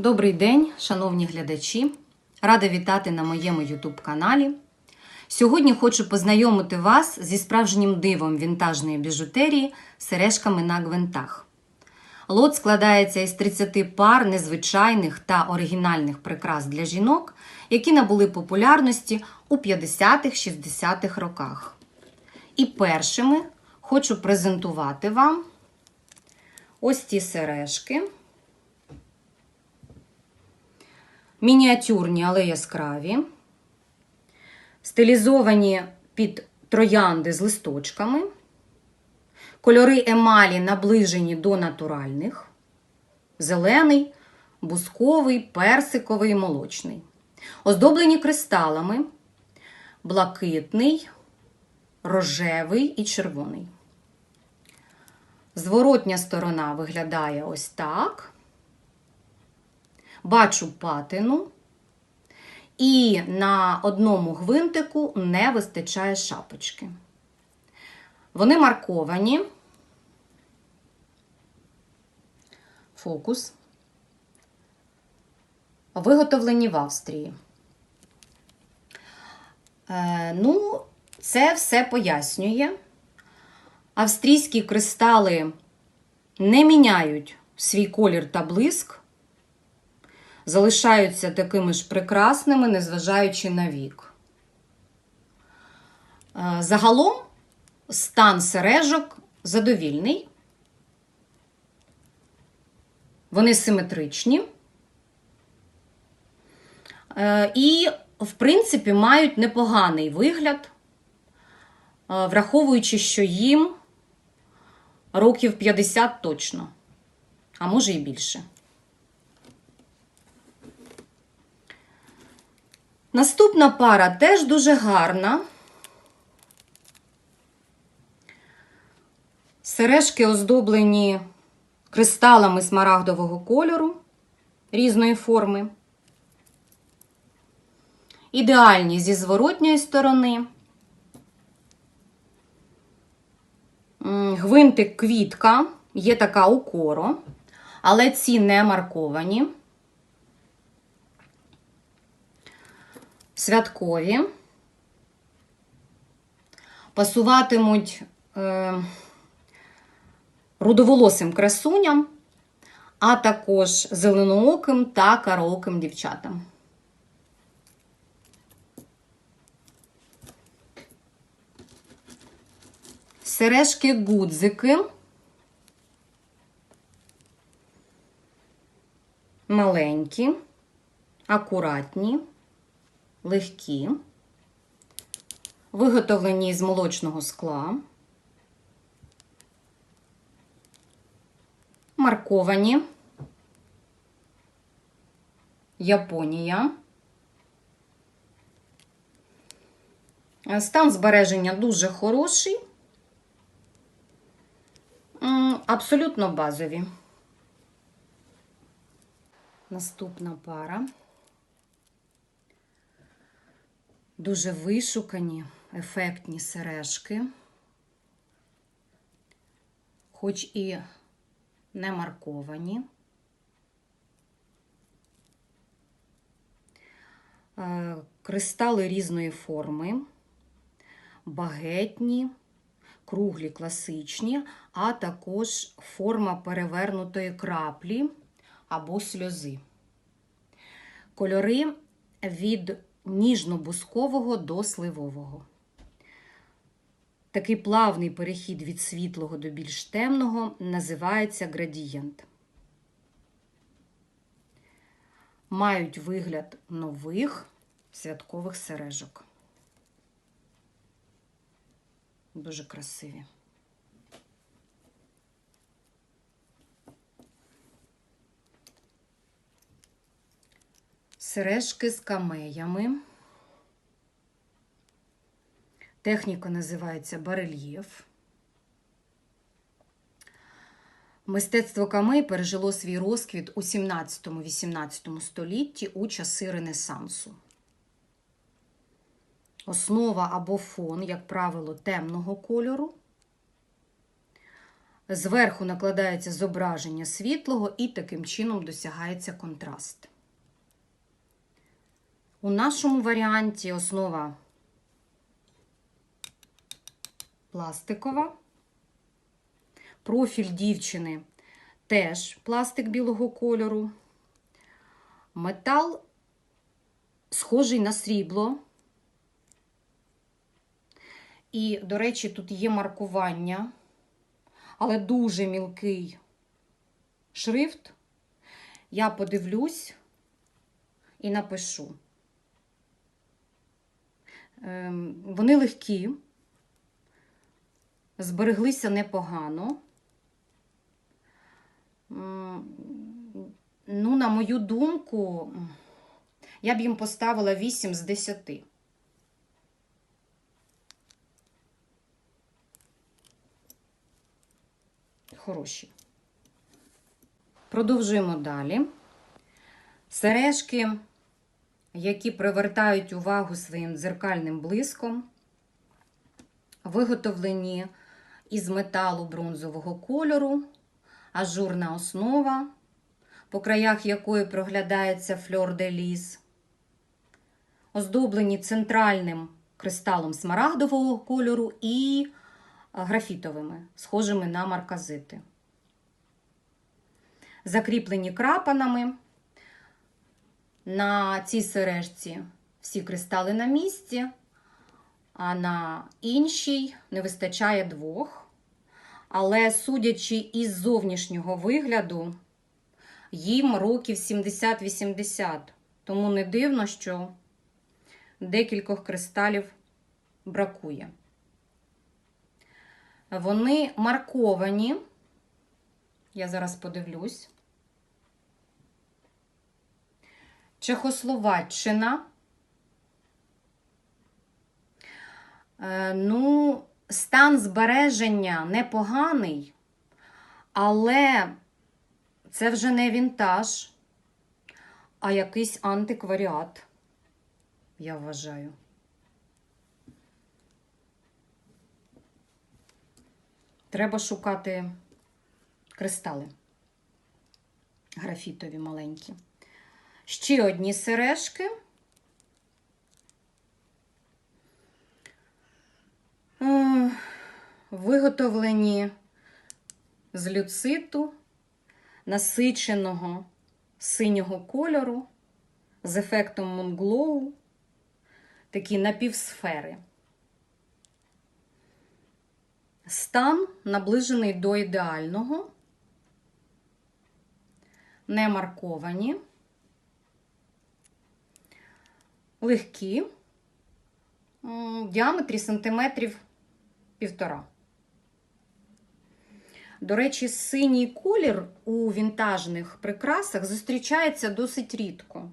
Добрий день, шановні глядачі! Рада вітати на моєму YouTube каналі. Сьогодні хочу познайомити вас зі справжнім дивом вінтажної біжутерії сережками на гвинтах. Лот складається із 30 пар незвичайних та оригінальних прикрас для жінок, які набули популярності у 50-60-х роках. І першими хочу презентувати вам ось ці сережки. Мініатюрні, але яскраві, стилізовані під троянди з листочками, кольори емалі наближені до натуральних, зелений, бусковий, персиковий, молочний, оздоблені кристалами, блакитний, рожевий і червоний. Зворотня сторона виглядає ось так бачу патину, і на одному гвинтику не вистачає шапочки. Вони марковані. Фокус. Виготовлені в Австрії. Е, ну, це все пояснює. Австрійські кристали не міняють свій колір та блиск залишаються такими ж прекрасними, незважаючи на вік. Е, загалом стан сережок задовільний. Вони симетричні. Е, і, в принципі, мають непоганий вигляд, е, враховуючи, що їм років 50 точно, а може і більше. Наступна пара теж дуже гарна. Сережки оздоблені кристалами смарагдового кольору різної форми. Ідеальні зі зворотньої сторони. Гвинтик квітка, є така укоро, але ці не марковані. святкові, пасуватимуть е, рудоволосим красуням, а також зеленооким та караоким дівчатам. Сережки гудзики. Маленькі, акуратні легкі, виготовлені з молочного скла, марковані, Японія. Стан збереження дуже хороший, абсолютно базові. Наступна пара. Дуже вишукані, ефектні сережки, хоч і не марковані. Е, кристали різної форми, багетні, круглі класичні, а також форма перевернутої краплі або сльози. Кольори від ніжно-бускового до сливового. Такий плавний перехід від світлого до більш темного називається градієнт. Мають вигляд нових святкових сережок. Дуже красиві. сережки з камеями. Техніка називається барельєф. Мистецтво камей пережило свій розквіт у 17-18 столітті у часи Ренесансу. Основа або фон, як правило, темного кольору. Зверху накладається зображення світлого і таким чином досягається контраст. У нашому варіанті основа пластикова. Профіль дівчини теж пластик білого кольору. Метал схожий на срібло. І, до речі, тут є маркування, але дуже мілкий шрифт. Я подивлюсь і напишу. Ем, Вони легкі, збереглися непогано. Ну, на мою думку, я б їм поставила 8 з 10. Хороші. Продовжуємо далі. Сережки, які привертають увагу своїм дзеркальним блиском, виготовлені із металу бронзового кольору, ажурна основа, по краях якої проглядається фльор де ліс, оздоблені центральним кристалом смарагдового кольору і графітовими, схожими на марказити. Закріплені крапанами. На цій сережці всі кристали на місці, а на іншій не вистачає двох. Але, судячи із зовнішнього вигляду, їм років 70-80. Тому не дивно, що декількох кристалів бракує. Вони марковані. Я зараз подивлюсь. Чехословаччина. Е, Ну, стан збереження непоганий, але це вже не вінтаж, а якийсь антикваріат, я вважаю. Треба шукати кристали графітові маленькі. Ще одні сережки. Виготовлені з люциту, насиченого синього кольору, з ефектом Монглоу, такі напівсфери. Стан наближений до ідеального, не марковані, легкі, в діаметрі сантиметрів півтора. До речі, синій колір у вінтажних прикрасах зустрічається досить рідко.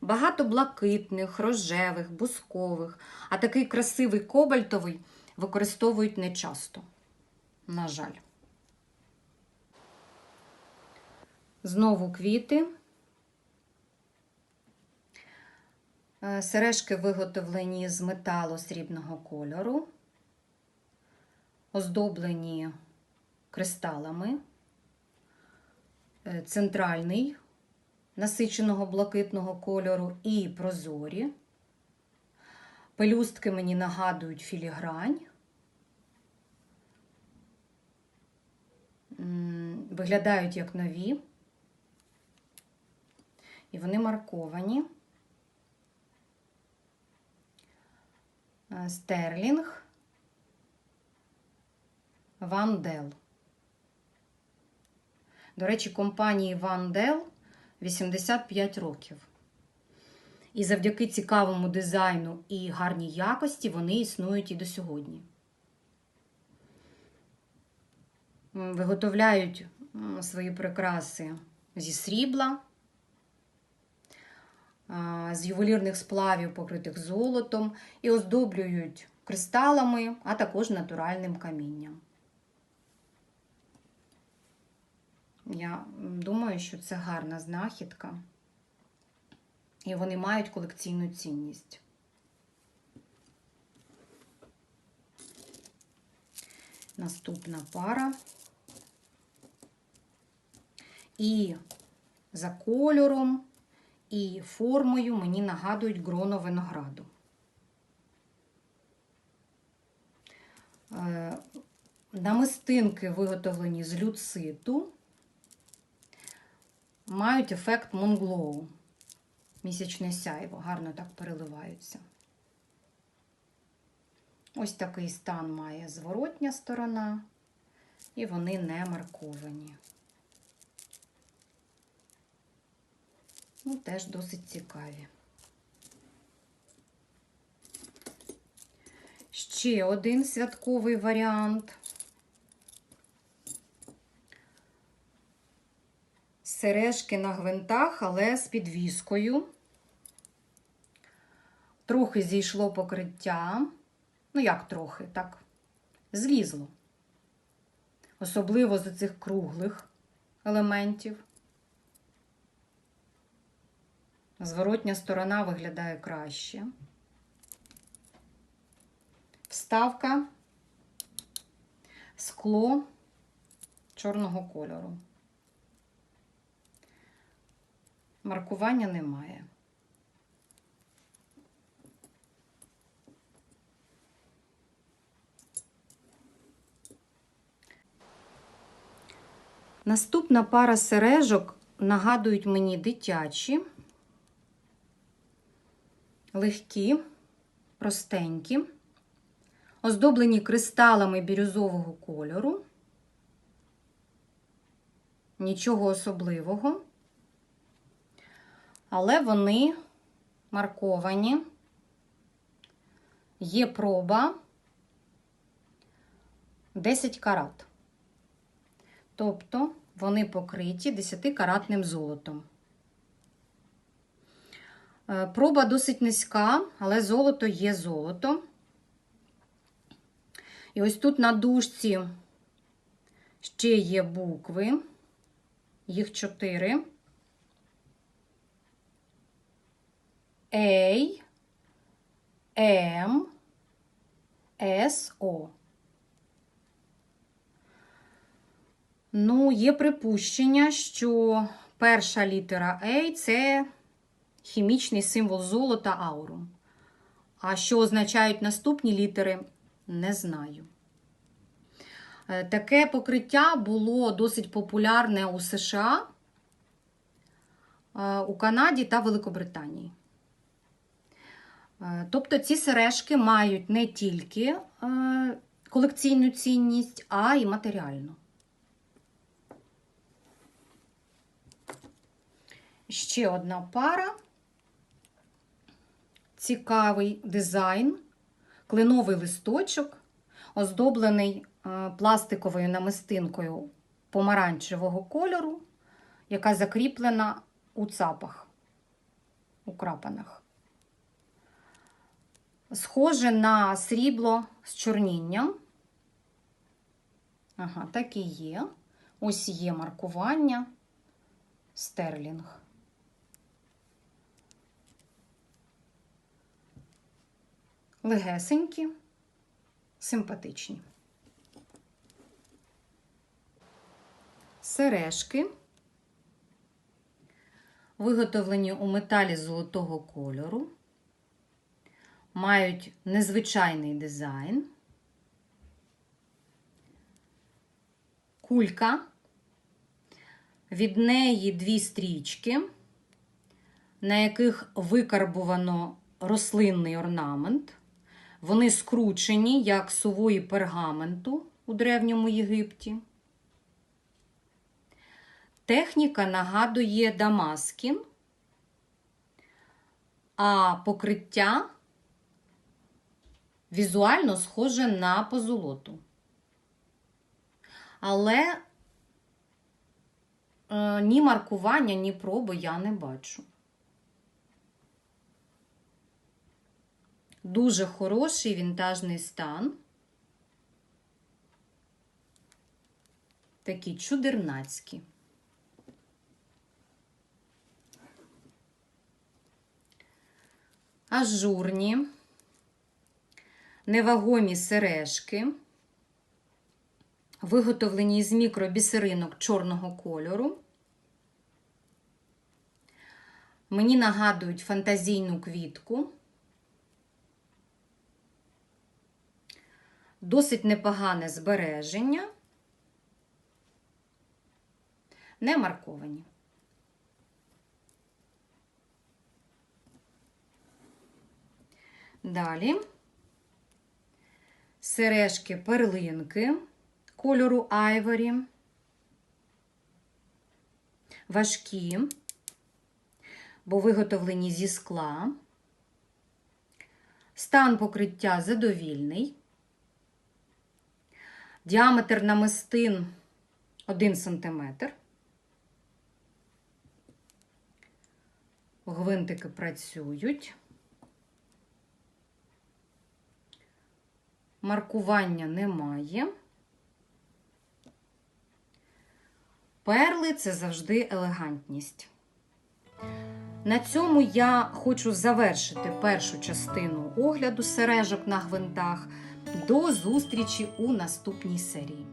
Багато блакитних, рожевих, бускових, а такий красивий кобальтовий використовують нечасто. На жаль. Знову квіти. Е, Сережки виготовлені з металу срібного кольору, оздоблені кристалами, Е, центральний насиченого блакитного кольору і прозорі. Пелюстки мені нагадують філігрань. Виглядають як нові. І вони марковані. Е, Стерлінг. Ван Дел. До речі, компанії Ван Дел 85 років. І завдяки цікавому дизайну і гарній якості вони існують і до сьогодні. Виготовляють свої прикраси зі срібла, з ювелірних сплавів, покритих золотом, і оздоблюють кристалами, а також натуральним камінням. Я думаю, що це гарна знахідка. І вони мають колекційну цінність. Наступна пара. І за кольором, і формою мені нагадують гроно винограду. Е, Намистинки, виготовлені з люциту, мають ефект Монглоу. Місячне сяйво, гарно так переливаються. Ось такий стан має зворотня сторона, і вони не марковані. Ну, теж досить цікаві. Ще один святковий варіант. Сережки на гвинтах, але з підвіскою. Трохи зійшло покриття. Ну, як трохи, так, злізло. Особливо з цих круглих елементів. Зворотня сторона виглядає краще. Вставка, скло чорного кольору. Маркування немає. Наступна пара сережок нагадують мені дитячі, легкі, простенькі, оздоблені кристалами бірюзового кольору. Нічого особливого, але вони марковані. Є проба 10 карат. Тобто вони покриті 10-каратним золотом. Е, Проба досить низька, але золото є золото. І ось тут на дужці ще є букви, їх чотири. A, M, S, O. Ну, є припущення, що перша літера A це хімічний символ золота аурум. А що означають наступні літери, не знаю. Е, Таке покриття було досить популярне у США, е, у Канаді та Великобританії. Е, Тобто ці сережки мають не тільки колекційну цінність, а й матеріальну. Ще одна пара. Цікавий дизайн, кленовий листочок, оздоблений е, пластиковою намистинкою помаранчевого кольору, яка закріплена у цапах, у крапанах. Схоже на срібло з чорнінням. Ага, так і є. Ось є маркування стерлінг. Легесенькі, симпатичні. Сережки, виготовлені у металі золотого кольору, мають незвичайний дизайн, кулька, від неї дві стрічки, на яких викарбувано рослинний орнамент. Вони скручені, як сувої пергаменту у Древньому Єгипті. Техніка нагадує Дамаскін, а покриття візуально схоже на позолоту. Але е, ні маркування, ні проби я не бачу. Дуже хороший вінтажний стан. Такі чудернацькі. Ажурні, невагомі сережки, виготовлені із мікробісеринок чорного кольору. Мені нагадують фантазійну квітку. Досить непогане збереження. Не марковані. Далі сережки перлинки кольору айворі. Важкі, бо виготовлені зі скла. Стан покриття задовільний. Діаметр намистин 1 см. Гвинтики працюють. Маркування немає. Перли це завжди елегантність. На цьому я хочу завершити першу частину огляду сережок на гвинтах. До зустрічі у наступній серії.